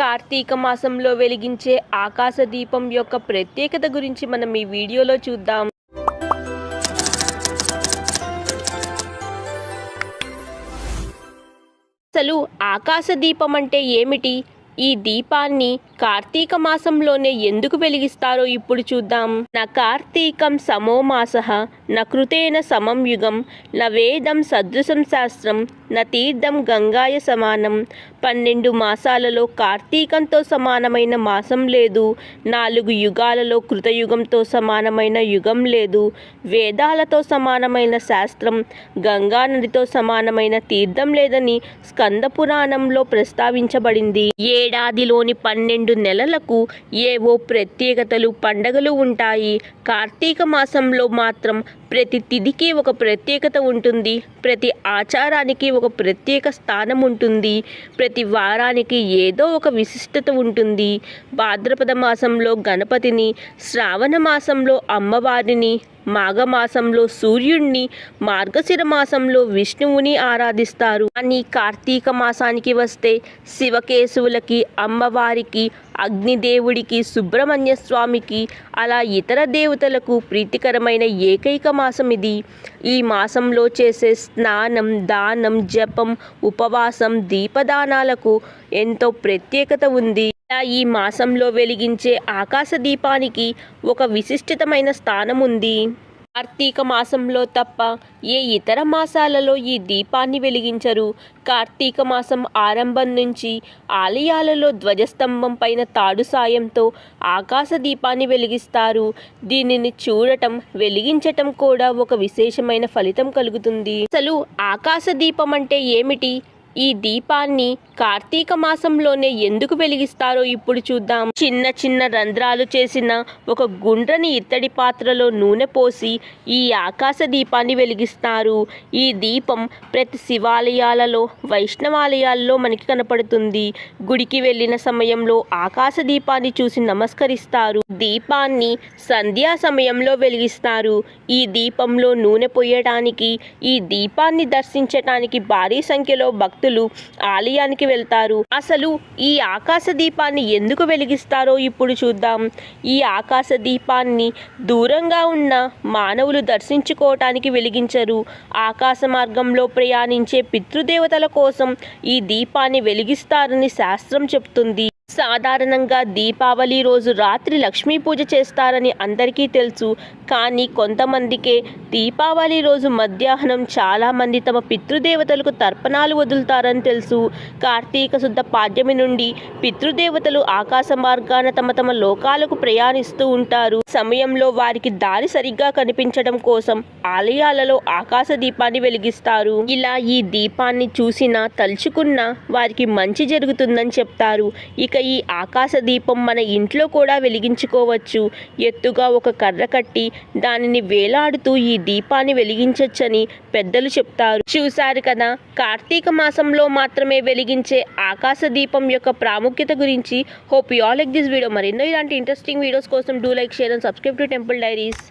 కార్తీక మాసంలో వెలిగించే ఆకాశ దీపం యొక్క ప్రత్యేకత గురించి మనం ఈ వీడియోలో చూద్దాం. అసలు ఆకాశ దీపం అంటే ఏమిటి? ఈ దీపాన్ని కార్తీక మాసంలోనే ఎందుకు వెలిగిస్తారో ఇప్పుడు చూద్దాం. న కార్తీకం సమో మాస న కృతేన సమం యుగం న వేదం సదృశం శాస్త్రం న తీర్థం గంగాయ సమానం. పన్నెండు మాసాలలో కార్తీకంతో సమానమైన మాసం లేదు. నాలుగు యుగాలలో కృతయుగంతో సమానమైన యుగం లేదు. వేదాలతో సమానమైన శాస్త్రం గంగా నదితో సమానమైన తీర్థం లేదని స్కంద పురాణంలో ప్రస్తావించబడింది. ఏడాదిలోని పన్నెండు నెలలకు ఏవో ప్రత్యేకతలు పండగలు ఉంటాయి. కార్తీక మాసంలో మాత్రం ప్రతి తిథికి ఒక ప్రత్యేకత ఉంటుంది. ప్రతి ఆచారానికి ఒక ప్రత్యేక స్థానం ఉంటుంది. ప్రతి వారానికి ఏదో ఒక విశిష్టత ఉంటుంది. భాద్రపద మాసంలో గణపతిని శ్రావణ మాసంలో అమ్మవారిని మాఘమాసంలో సూర్యుడిని మార్గశిర మాసంలో విష్ణువుని ఆరాధిస్తారు. కానీ కార్తీక మాసానికి వస్తే శివకేశవులకి అమ్మవారికి అగ్నిదేవుడికి సుబ్రహ్మణ్య స్వామికి అలా ఇతర దేవతలకు ప్రీతికరమైన ఏకైక మాసం ఇది. ఈ మాసంలో చేసే స్నానం దానం జపం ఉపవాసం దీపదానాలకు ఎంతో ప్రత్యేకత ఉంది. ఈ మాసంలో వెలిగించే ఆకాశ దీపానికి ఒక విశిష్టమైన స్థానం ఉంది కార్తీక మాసంలో తప్ప ఏ ఇతర మాసాలలో ఈ దీపాన్ని వెలిగించరు. కార్తీక మాసం ఆరంభం నుంచి ఆలయాలలో ధ్వజస్తంభం పైన తాడు సాయంతో ఆకాశ దీపాన్ని వెలిగిస్తారు. దీనిని చూడటం వెలిగించటం కూడా ఒక విశేషమైన ఫలితం కలుగుతుంది. అసలు ఆకాశ దీపం అంటే ఏమిటి? ఈ దీపాన్ని కార్తీక మాసంలోనే ఎందుకు వెలిగిస్తారో ఇప్పుడు చూద్దాం. చిన్న చిన్న రంధ్రాలు చేసిన ఒక గుండ్రని ఇత్తడి పాత్రలో నూనె పోసి ఈ ఆకాశ దీపాన్ని వెలిగిస్తారు. ఈ దీపం ప్రతి శివాలయాలలో వైష్ణవాలయాల్లో మనకి కనపడుతుంది. గుడికి వెళ్ళిన సమయంలో ఆకాశ దీపాన్ని చూసి నమస్కరిస్తారు. దీపాన్ని సంధ్యా సమయంలో వెలిగిస్తారు. ఈ దీపంలో నూనె పోయడానికి ఈ దీపాన్ని దర్శించటానికి భారీ సంఖ్యలో భక్తులు ఆలయానికి వెళ్తారు. అసలు ఈ ఆకాశ దీపాన్ని ఎందుకు వెలిగిస్తారో ఇప్పుడు చూద్దాం. ఈ ఆకాశ దీపాన్ని దూరంగా ఉన్న మానవులు దర్శించుకోవటానికి వెలిగించరు. ఆకాశ మార్గంలో ప్రయాణించే పితృదేవతల కోసం ఈ దీపాన్ని వెలిగిస్తారని శాస్త్రం చెప్తుంది. సాధారణంగా దీపావళి రోజు రాత్రి లక్ష్మీ పూజ చేస్తారని అందరికీ తెలుసు. కానీ కొంతమందికే దీపావళి రోజు మధ్యాహ్నం చాలామంది తమ పితృదేవతలకు తర్పణాలు వదులుతారని తెలుసు. కార్తీక శుద్ధ పాడ్యమి నుండి పితృదేవతలు ఆకాశ మార్గాన తమ తమ లోకాలకు ప్రయాణిస్తూ ఉంటారు. సమయంలో వారికి దారి సరిగ్గా కనిపించడం కోసం ఆలయాలలో ఆకాశ దీపాన్ని వెలిగిస్తారు. ఇలా ఈ దీపాన్ని చూసినా తలుచుకున్నా వారికి మంచి జరుగుతుందని చెప్తారు. ఇక ఈ ఆకాశ దీపం మన ఇంట్లో కూడా వెలిగించుకోవచ్చు. ఎత్తుగా ఒక కర్ర కట్టి దానిని వేలాడుతూ ఈ దీపాన్ని వెలిగించవచ్చని పెద్దలు చెప్తారు. చూశారు కదా కార్తీక మాసంలో మాత్రమే వెలిగించే ఆకాశ దీపం యొక్క ప్రాముఖ్యత గురించి. Hope you all like this video మరెన్నో ఇలాంటి ఇంట్రెస్టింగ్ వీడియోస్ కోసం do like share and subscribe to temple diaries